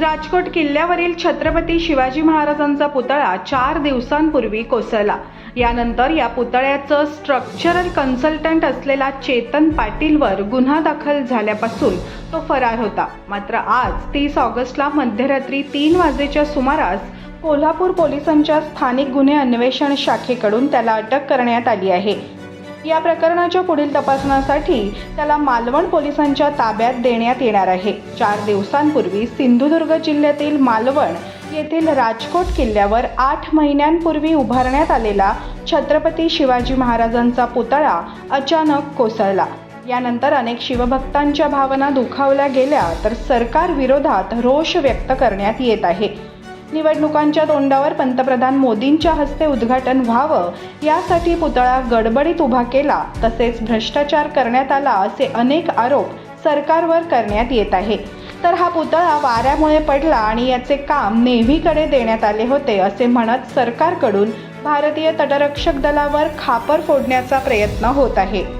राजकोट किल्ल्यावरील छत्रपती शिवाजी महाराजांचा पुतळा चार दिवसांपूर्वी कोसळला. यानंतर या पुतळ्याचं स्ट्रक्चरल कन्सल्टंट असलेला चेतन पाटीलवर गुन्हा दाखल झाल्यापासून तो फरार होता. मात्र आज तीस ऑगस्टला मध्यरात्री तीन वाजेच्या सुमारास कोल्हापूर पोलिसांच्या स्थानिक गुन्हे अन्वेषण शाखेकडून त्याला अटक करण्यात आली आहे. या प्रकरणाच्या पुढील तपासण्यासाठी त्याला मालवण पोलिसांच्या ताब्यात देण्यात येणार आहे. चार दिवसांपूर्वी सिंधुदुर्ग जिल्ह्यातील मालवण येथील राजकोट किल्ल्यावर आठ महिन्यांपूर्वी उभारण्यात आलेला छत्रपती शिवाजी महाराजांचा पुतळा अचानक कोसळला. यानंतर अनेक शिवभक्तांच्या भावना दुखावल्या गेल्या तर सरकार विरोधात रोष व्यक्त करण्यात येत आहे. निवडणुकांच्या तोंडावर पंतप्रधान मोदींच्या हस्ते उद्घाटन व्हावं यासाठी पुतळा गडबडीत उभा केला. तसेच भ्रष्टाचार करण्यात आला असे अनेक आरोप सरकारवर करण्यात येत आहे. तर हा पुतळा वाऱ्यामुळे पडला आणि याचे काम नेव्हीकडे देण्यात आले होते असे म्हणत सरकारकडून भारतीय तटरक्षक दलावर खापर फोडण्याचा प्रयत्न होत आहे.